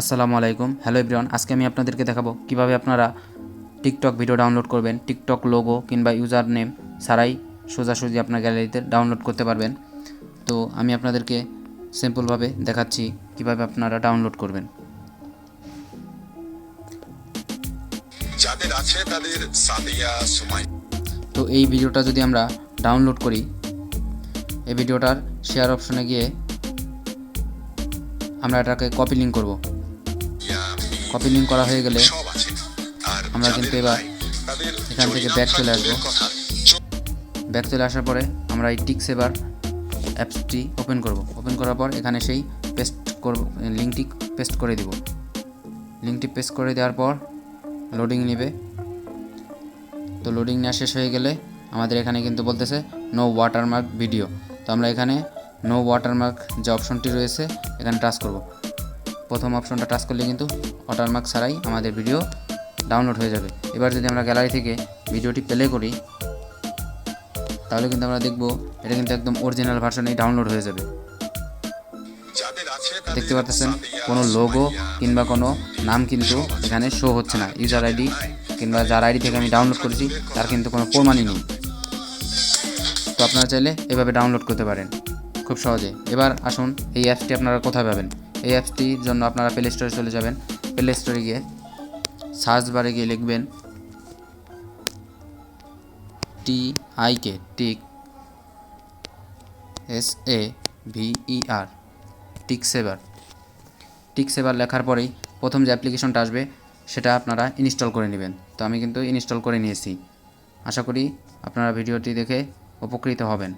আসসালামু আলাইকুম। Hello everyone আজকে আমি আপনাদেরকে দেখাবো কীভাবে আপনারা টিকটক ভিডিও ডাউনলোড করবেন। টিকটক লোগো কিংবা ইউজার নেম ছাড়াই সোজাসুজি আপনার গ্যালারিতে ডাউনলোড করতে পারবেন। তো আমি আপনাদেরকে সিম্পলভাবে দেখাচ্ছি কীভাবে আপনারা ডাউনলোড করবেন। যাদের আছে তাদের সাদিয়া সুমাই তো এই ভিডিওটা যদি আমরা ডাউনলোড করি এই ভিডিওটার শেয়ার অপশনে গিয়ে আমরা এটাকে কপি লিঙ্ক করব। কপি লিঙ্ক করা হয়ে গেলে আমরা কিন্তু এবার এখান থেকে back চলে আসব। ব্যাক চলে আসার পরে আমরা এই টিক সেভার অ্যাপসটি ওপেন করব। ওপেন করার পর এখানে সেই পেস্ট করব লিঙ্কটি পেস্ট করে দিব। লিঙ্কটি পেস্ট করে দেওয়ার পর লোডিং নেবে। তো লোডিং নেওয়া শেষ হয়ে গেলে আমাদের এখানে কিন্তু বলতেছে নো ওয়াটারমার্ক ভিডিও তো আমরা এখানে নো ওয়াটারমার্ক যে অপশনটি রয়েছে এখানে টাচ করব। প্রথম অপশনটা টাচ করলে কিন্তু ওয়াটারমার্ক ছাড়াই আমাদের ভিডিও ডাউনলোড হয়ে যাবে। এবার যদি আমরা গ্যালারি থেকে ভিডিওটি প্লে করি তাহলে কিন্তু আমরা দেখব এটা কিন্তু একদম অরিজিনাল ভার্সনেই ডাউনলোড হয়ে যাবে। দেখতে পাচ্ছেন কোনো লোগো কিংবা কোনো নাম কিন্তু এখানে শো হচ্ছে না। ইউজার আইডি কিংবা যার আইডি থেকে আমি ডাউনলোড করেছি তার কিন্তু কোনো প্রমাণই নেই। তো আপনারা চাইলে এভাবে ডাউনলোড করতে পারেন খুব সহজে। এবার আসুন এই অ্যাপসটি আপনারা কোথায় পাবেন? এই অ্যাপসটির জন্য আপনারা প্লে স্টোরে চলে যাবেন। প্লে স্টোরে গিয়ে সার্চ বারে গিয়ে লিখবেন T I K Tik S A V E R Tik Saver Tik Saver লেখার পরেই প্রথম যে অ্যাপ্লিকেশনটা আসবে, সেটা আপনারা ইনস্টল করে নেবেন। তো আমি কিন্তু ইনস্টল করে নিয়েছি। আশা করি আপনারা ভিডিওটি দেখে উপকৃত হবেন।